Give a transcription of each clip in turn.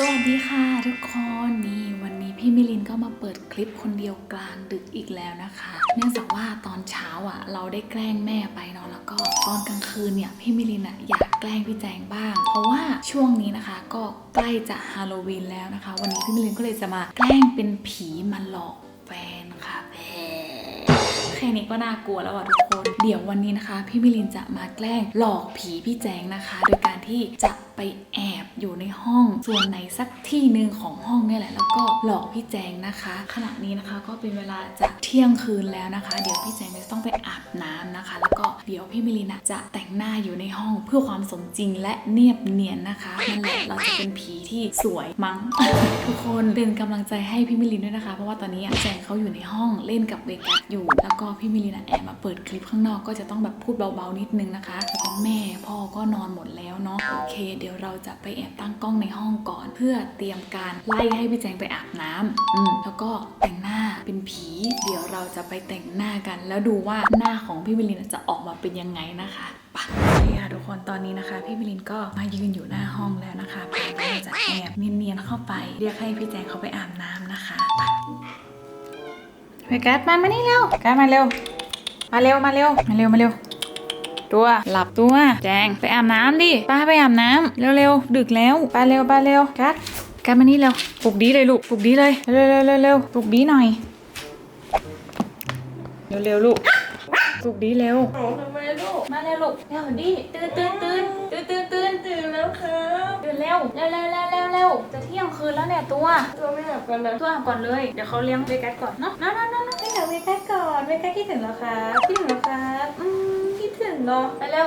สวัสดีค่ะทุกคนนี่วันนี้พี่มิลินก็มาเปิดคลิปคนเดียวกลางดึกอีกแล้วนะคะ เนื่องจากว่าตอนเช้าอะ เราได้แกล้งแม่ไปเนาะแล้วก็ตอนกลางคืนเนี่ยพี่มิลินอะอยากแกล้งพี่แจงบ้าง เพราะว่าช่วงนี้นะคะ ก็ใกล้จะฮาโลวีนแล้วนะคะ วันนี้พี่มิลินก็เลยจะมาแกล้งเป็นผีมาหลอกแฟนค่ะแฟน แค่นี้ก็น่ากลัวแล้วอะทุกคน เดี๋ยววันนี้นะคะ พี่มิลินจะมาแกล้งหลอกผีพี่แจงนะคะ โดยการที่จะไปแอบอยู่ในห้องส่วนไหนสักที่หนึ่งของห้องนี่แหละ แล้วก็หลอกพี่แจงนะคะ ขณะนี้นะคะก็เป็นเวลาจะเที่ยงคืนแล้วนะคะ เดี๋ยวพี่แจงจะต้องไปอาบน้ำนะคะ แล้วก็เดี๋ยวพี่มิลินะจะแต่งหน้าอยู่ในห้องเพื่อความสมจริงและเนียบเนียนนะคะนั่นแหละเราจะเป็นผีที่สวยมั้งทุกคนเป็นกำลังใจให้พี่มิลินด้วยนะคะ เพราะว่าตอนนี้แจงเขาอยู่ในห้องเล่นกับเวกัสอยู่แล้วก็พี่มิลินอะแอบมาเปิดคลิปข้างนอกก็จะต้องแบบพูดเบาๆนิดนึงนะคะแล้วก็แม่พ่อก็นอนหมดแล้วเนาะโอเค เดี๋ยวเราจะไปแอบตั้งกล้องในห้องก่อน เพื่อเตรียมการไล่ให้พี่แจงไปอาบน้ำอืมแล้วก็แต่งหน้าเป็นผี เดี๋ยวเราจะไปแต่งหน้ากัน แล้วดูว่าหน้าของพี่มิลินจะออกมาเป็นยังไงนะคะไปค่ะทุกคนตอนนี้นะคะ พี่มิลินก็มายืนอยู่หน้าห้องแล้วนะคะไปเราจะแอบเนียนๆเข้าไป เรียกให้พี่แจงเขาไปอาบน้ำนะคะ ไปเวกัสมามานี่เร็วกัสมาเร็ว มาเร็วมาเร็วมาเร็วมาเร็ว ตัวหลับตัว แจงไปอาบน้ำดิป้าไปอาบน้ำเร็วๆดึกแล้วไปเร็วไปเร็วกัดกัดมานี่เร็วปลุกดีเลยลูกปลุกดีเลยเร็วเร็วเร็วเร็วปลุกดีหน่อยเร็วเร็วลูกปลุกดีเร็วเอาทำไมลูกมาเร็วลูกเร็วดิตื่นตื่นตื่นตื่นตื่นตื่นตื่น แล้วครับตื่นเร็วเร็วเร็วเร็วเร็วเร็วจะเที่ยงคืนแล้วเนี่ยตัว ตัวไม่หลับกันนะตัวอาบก่อนเลย เดี๋ยวเขาเลี้ยงเวกัสก่อนเนาะนั่นนั่นนั่นไปหาเวกัสก่อน เวกัสคิดถึงแล้วครับคิดถึงแล้วครับอืมคิดถึงเนาะไปเร็ว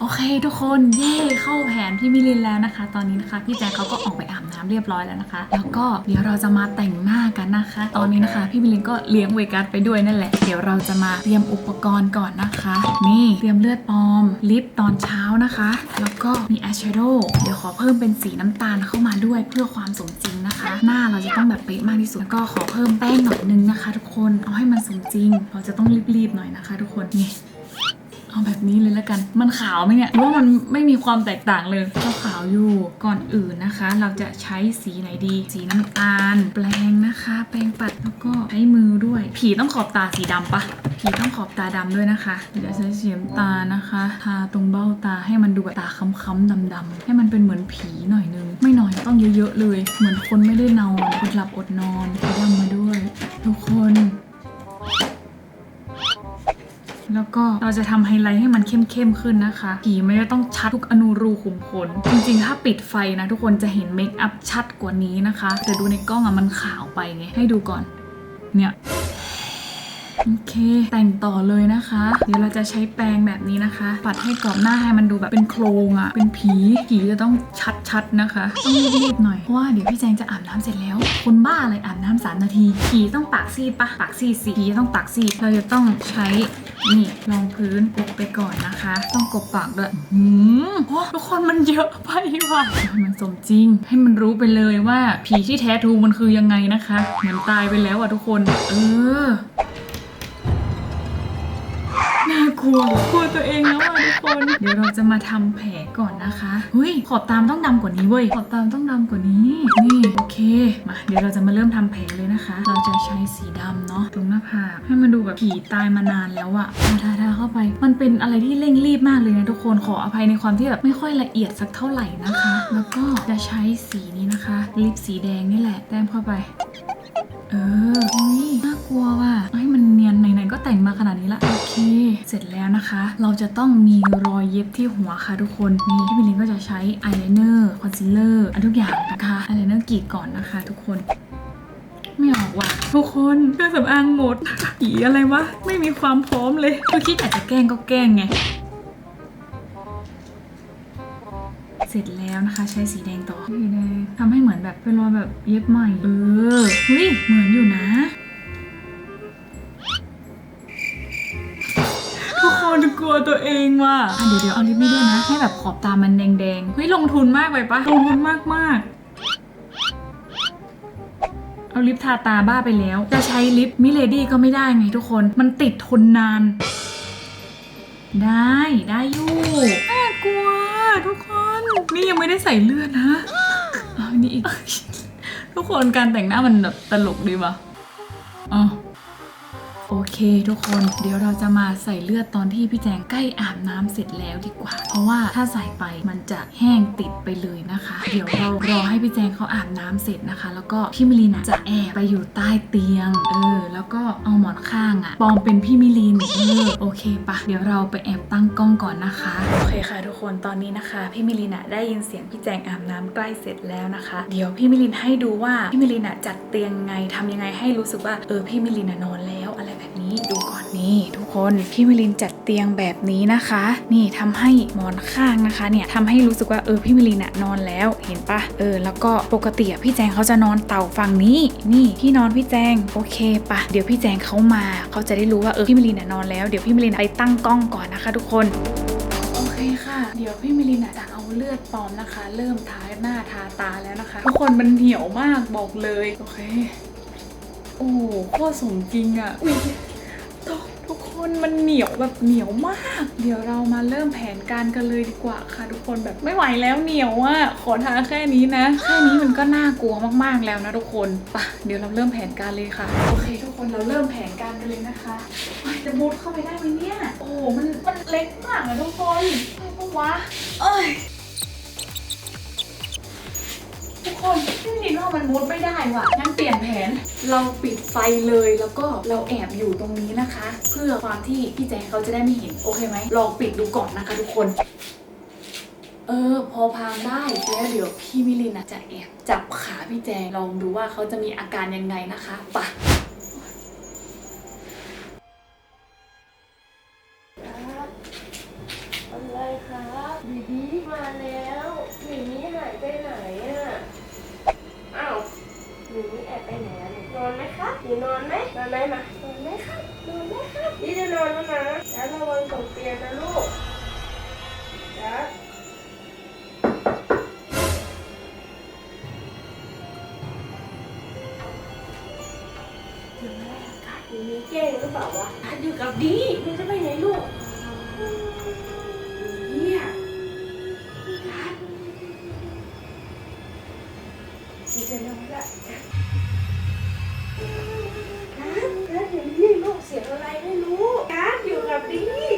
โอเคทุกคนเย่เข้าแผนพี่มิลินแล้วนะคะ ตอนนี้นะคะพี่แจงเขาก็ออกไปอาบน้ำเรียบร้อยแล้วนะคะ แล้วก็เดี๋ยวเราจะมาแต่งหน้ากันนะคะ ตอนนี้นะคะ พี่มิลินก็เลี้ยงเวกัสไปด้วยนั่นแหละเดี๋ยวเราจะมาเตรียมอุปกรณ์ก่อนนะคะ นี่เตรียมเลือดปลอมลิปตอนเช้านะคะ แล้วก็มีอายแชโดว์เดี๋ยวขอเพิ่มเป็นสีน้ำตาลเข้ามาด้วยเพื่อความสมจริงนะคะ หน้าเราจะต้องแบบเป๊ะมากที่สุดแล้วก็ขอเพิ่มแป้งหน่อยนึงนะคะ ทุกคนเอาให้มันสมจริง เราจะต้องรีบๆหน่อยนะคะ ทุกคนนี่ เอาแบบนี้เลยแล้วกัน มันขาวไหมเนี่ยว่ามันไม่มีความแตกต่างเลยก็ขาวอยู่ ก่อนอื่นนะคะ เราจะใช้สีไหนดี สีน้ำตาล แปรงนะคะ แปรงปัดแล้วก็ใช้มือด้วย ผีต้องขอบตาสีดำปะผีต้องขอบตาดำด้วยนะคะเดี๋ยวใช้สีน้ำตาลนะคะทาตรงเบ้าตาให้มันดูแบบตาค้ำๆดำๆให้มันเป็นเหมือนผีหน่อยนึง ไม่หน่อยต้องเยอะๆเลย เหมือนคนไม่ได้นอนอดหลับอดนอนดำมาด้วย ทุกคน แล้วก็เราจะทำไฮไลท์ให้มันเข้มๆขึ้นนะคะ ผีไม่ได้ต้องชัดทุกอนูรูขุมขน จริงๆ ถ้าปิดไฟนะทุกคนจะเห็นเมคอัพชัดกว่านี้นะคะ แต่ดูในกล้องอะมันขาวไปไง ให้ดูก่อน เนี่ย โอเค แต่งต่อเลยนะคะ เดี๋ยวเราจะใช้แปรงแบบนี้นะคะ ปัดให้กรอบหน้าให้มันดูแบบเป็นโครงอะเป็นผีผีจะต้องชัดๆนะคะต้องรีบหน่อยเพราะว่าเดี๋ยวพี่แจงจะอาบน้ำเสร็จแล้วคนบ้าอะไรอาบน้ำสามนาทีผีต้องปากซีดปะปากซีดสิผีจะต้องปากซีดเราจะต้องใช้นี่รองพื้นกบไปก่อนนะคะ ต้องกบปากด้วยหืมโอ้ทุกคนมันเยอะไปว่ะมันสมจริง ให้มันรู้ไปเลยว่าผีที่แท้ทูมันคือยังไงนะคะ เหมือนตายไปแล้วอะทุกคน เออ กลัวกลัวตัวเองแล้วอะทุกคน เดี๋ยวเราจะมาทำแผลก่อนนะคะเฮ้ยขอบตามต้องดำกว่านี้เว้ยขอบตามต้องดำกว่านี้ นี่โอเค มาเดี๋ยวเราจะมาเริ่มทำแผลเลยนะคะ เราจะใช้สีดำเนาะตรงหน้าผากให้มันดูแบบผีตายมานานแล้วอะทาทาทาเข้าไป มันเป็นอะไรที่เร่งรีบมากเลยนะทุกคนขออภัยในความที่แบบไม่ค่อยละเอียดสักเท่าไหร่นะคะ แล้วก็จะใช้สีนี้นะคะลิปสีแดงนี่แหละแต้มเข้าไป เอออุ้ยน่ากลัวว่ะเอาให้มันเนียน นๆก็แต่งมาขนาดนี้ละโอเค เสร็จแล้วนะคะ เราจะต้องมีรอยเย็บที่หัวค่ะทุกคนนี่พี่บิลินก็จะใช้อายไลเนอร์คอนซีลเลอร์อันทุกอย่างนะคะอายไลเนอร์กรีดก่อนนะคะ ทุกคนไม่ออกว่ะทุกคนเครื่องสำอางหมดผีอะไรวะ ไม่มีความพร้อมเลยคือคิดอยากจะแกล้งก็แกล้งไง เสร็จแล้วนะคะใช้สีแดงต่อสีแดงทำให้เหมือนแบบเป็นรอยแบบเย็บใหม่ เออเฮ้ยเหมือนอยู่นะ ทุกคนกลัวตัวเองว่ะอะเดี๋ยวเดี๋ยวเอาลิปนี้ด้วยนะ ให้แบบขอบตามันแดงๆเฮ้ยลงทุนมากไปปะลงทุนมากมากๆเอาลิปทาตาบ้าไปแล้ว จะใช้ลิปมิเลดี้ก็ไม่ได้ไงทุกคน มันติดทนนาน ได้ได้อยู่น่ากลัวทุกคน นี่ยังไม่ได้ใส่เลือดนะเอาอันนี่อีก ทุกคนการแต่งหน้ามันแบบตลกดีปะอ๋อ โอเคทุกคนเดี๋ยวเราจะมาใส่เลือดตอนที่พี่แจงใกล้อาบน้ำเสร็จแล้วดีกว่า เพราะว่าถ้าใส่ไปมันจะแห้งติดไปเลยนะคะ เดี๋ยวเรารอให้พี่แจงเขาอาบน้ำเสร็จนะคะ แล้วก็พี่มิลินอะจะแอบไปอยู่ใต้เตียงเออแล้วก็เอาหมอนข้างอะปลอมเป็นพี่มิลินเออโอเคปะเดี๋ยวเราไปแอบตั้งกล้องก่อนนะคะ โอเคค่ะทุกคนตอนนี้นะคะ พี่มิลินอะได้ยินเสียงพี่แจงอาบน้ำใกล้เสร็จแล้วนะคะ เดี๋ยวพี่มิลินให้ดูว่าพี่มิลินอะจัดเตียงไงทำยังไงให้รู้สึกว่าเออพี่มิลินอะนอนแล้ว นี้ดูก่อนนี่ทุกคนพี่มิลินจัดเตียงแบบนี้นะคะ นี่ทำให้หมอนข้างนะคะเนี่ยทำให้รู้สึกว่าเออพี่มิลินอะนอนแล้วเห็นปะเออแล้วก็ปกติอะพี่แจงเขาจะนอนเต่าฝั่งนี้ นี่ที่นอนพี่แจงโอเคปะเดี๋ยวพี่แจงเขามาเขาจะได้รู้ว่าเออพี่มิลินอะนอนแล้วเดี๋ยวพี่มิลินะไปตั้งกล้องก่อนนะคะ ทุกคนโอเคค่ะ เดี๋ยวพี่มิลินอะจะเอาเลือดปลอมนะคะ เริ่มทาหน้าทาตาแล้วนะคะ ทุกคนมันเหนียวมากบอกเลยโอเคโอ้โคตรสมจริงอะอุ้ย มันมันเหนียวแบบเหนียวมาก เดี๋ยวเรามาเริ่มแผนการกันเลยดีกว่าค่ะ ทุกคนแบบไม่ไหวแล้วเหนียวอะขอทาแค่นี้นะ แค่นี้มันก็น่ากลัวมากๆแล้วนะทุกคนปะเดี๋ยวเราเริ่มแผนการเลยค่ะ โอเค ทุกคนเราเริ่มแผนการกันเลยนะคะจะมุดเข้าไปได้ไหมเนี่ย โอ้มันมันเล็กมากอะทุกคนใช่ปะวะ เอ้ย โอ้ยพี่นินว่ามันมุดไม่ได้ว่ะ งั้นเปลี่ยนแผน เราปิดไฟเลยแล้วก็เราแอบอยู่ตรงนี้นะคะ เพื่อความที่พี่แจงเขาจะได้ไม่เห็น โอเคไหม ลองปิดดูก่อนนะคะทุกคน เออ พอพางได้แล้วเดี๋ยวพี่มิลินอะจะแอบจับขาพี่แจงลองดูว่าเขาจะมีอาการยังไงนะคะไปะ เนี่ยกัดดีใจแล้วละกัดกัดอย่างนี้ลูกเสียงอะไรไม่รู้กัดอยู่กับดีได้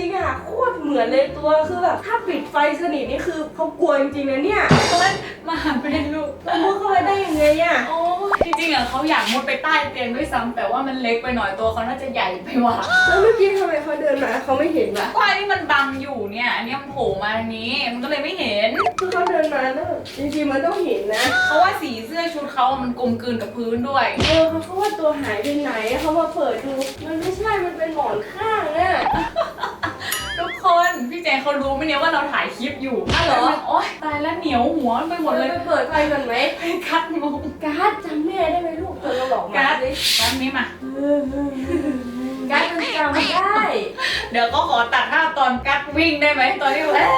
ริงอะโคตรเหมือนเลยตัวคือแบบถ้าปิดไฟสนิทนี่คือเขากลัวจริงๆนะเนี่ยเฮ้ยมาหาเป็นลูกแล้วมุดเข้าไปได้ยังไงอะโอ้ยจริงๆอะเขาอยากมุดไปใต้เตียงด้วยซ้ำแต่ว่ามันเล็กไปหน่อยตัวเขาน่าจะใหญ่ไปว่ะแล้วเมื่อกี้ทำไมเขาเดินมาเขาไม่เห็นวะก็อันนี้มันบังอยู่เนี่ย อันนี้มันโผล่มาทางนี้ มันก็เลยไม่เห็น คือเขาเดินมาเนอะจริงๆมันต้องเห็นนะเพราะว่าสีเสื้อชุดเขามันกลมกลืนกับพื้นด้วย เออเขาเขาว่าตัวหายไปไหนเขามาเปิดดู มันไม่ใช่มันเป็นหมอนข้างอะทุก คน พี่แจงเขารู้ไหมเนี่ยว่าเราถ่ายคลิปอยู่อ้าวเหรอ โอ๊ยตายแล้วเหนียวหัวไปหมดเลยไปเปิดไฟก่อนไหมไปคัดงงการ์ดจำแม่ได้ไหมลูกเธอก็บอกมาการ์ดสิแป๊บนี้มา การ์ดมันจำได้เดี๋ยวก็ขอตัดหน้าตอนกัดวิ่งได้ไหมตอนที่แบบ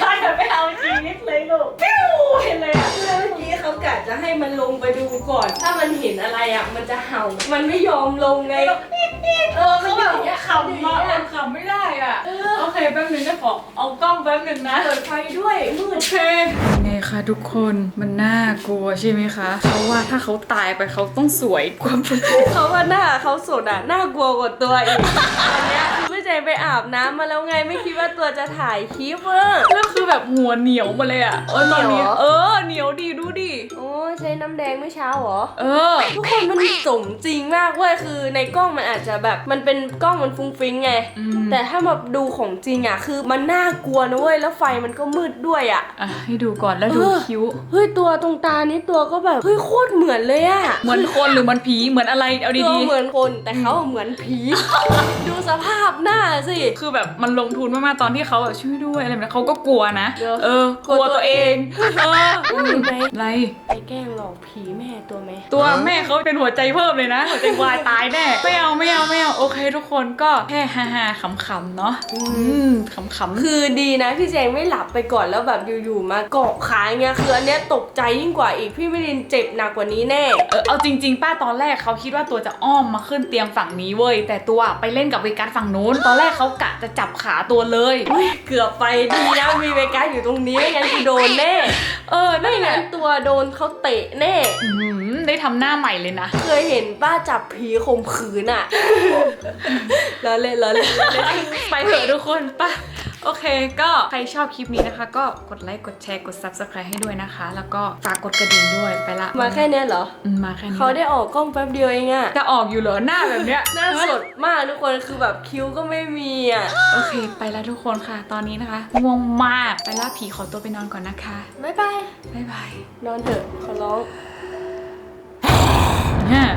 กัดแบบไม่เอาชีวิตเลยลูกปิ้วเห็นเลยอะเมื่อกี้เขากัดจะให้มันลงไปดูก่อน ถ้ามันเห็นอะไรอะ มันจะเห่า มันไม่ยอมลงไง เออมันอยู่อย่างเงี้ยขำมาอ นึงนะเปิดไฟด้วยมืดโอเคไงคะทุกคนมันน่ากลัวใช่ไหมคะเขาว่าถ้าเขาตายไปเขาต้องสวยกว่าเขาว่าหน้าเขาสดอะน่ากลัวกว่าตัวอีกตอนเนี้ยคือไม่ ใจไปอาบน้ำมาแล้วไงไม่คิดว่าตัวจะถ่ายคลิปอะแล้วคือแบบหัวเหนียวมาเลยอะโอ้ยตอนนี้เหนียวเหรอเออเหนียวดีดูดิ โอ้ยใช้น้ำแดงไม่เช้าเหรอ เออ ทุกคนมันสมจริงมากเว้ยคือในกล้องมันอาจจะแบบมันเป็นกล้องมันฟุ้งฟิ้งไงอืมแต่ถ้ามาดูของจริงอะคือมันน่ากลัวนะเว้ยแล้วไฟมันก็มืดด้วยอะอะให้ดูก่อนแล้วดูเออคิ้วเฮ้ยตัวตรงตานี้ตัวก็แบบเฮ้ยโคตรเหมือนเลยอะเหมือนคนหรือเหมันผีเหมือนอะไรเอาตัวดีเหมือนคนแต่เขาเหมือนผี ดูสภาพหน้าสิๆคือแบบมันลงทุนมากๆตอนที่เขาแบบช่วยด้วยอะไรแบบนี้เขาก็กลัวนะ เดี๋ยวเออ กลัวตัวเอง เออรู้ไหมอะไร ไปแกล้งหลอกผีแม่ตัวไหม ตัวแม่เขาเป็นหัวใจเพิ่มเลยนะ หัวใจวายตายแน่ ไม่เอาไม่เอาไม่เอาโอเค ทุกคนก็แค่ฮาฮาๆขำๆเนาะอืมขำๆคือดีนะพี่แจงไม่หลับไปก่อนแล้วแบบอยู่ๆมาเกาะขาอย่างเงี้ยคืออันเนี้ยตกใจยิ่งกว่าอีกพี่มิลินเจ็บหนักกว่านี้แน่ เออเอาจริง ๆ ป้าตอนแรกเขาคิดว่าตัวจะอ้อมมาขึ้นเตียงฝั่งนี้เว้ยแต่ตัวไปเล่นกับเวกัสฝั่งนู้นตอนแรกเขากะจะจับขาตัวเลยอุ๊ยเกือบไปดีนะมีเวกัสอยู่ตรงนี้ไม่งั้นคือโดนแน่เออนั่ไม่นแหงั้ละนตัวโดนเขาเตะแน่ อื้อหือได้ทำหน้าใหม่เลยนะ เคยเห็นป้าจับผีข่มขืนอะแล้วเล่นแล้วเล่นแล้วเล่นไปเถอะทุกคนไป่ะ โอเค ก็ใครชอบคลิปนี้นะคะ ก็กดไลค์ กดแชร์ กด subscribe ให้ด้วยนะคะ แล้วก็ฝากกดกระดิ่งด้วยไปละมาแค่เนี้ยเหรอ อืมมาแค่นี้เขาได้ออกกล้องแป๊บเดียวเองอะจะออกอยู่เหรอหน้าแบบเนี้ย หน้าสดมากทุกคนคือแบบคิ้วก็ไม่มีอะโอเค ไปแล้วทุกคนค่ะ ตอนนี้นะคะง่วงมาก ไปละผีขอตัวไปนอนก่อนนะคะ บ๊ายบายบ๊ายบายนอนเถอะขอร้องเนี่ย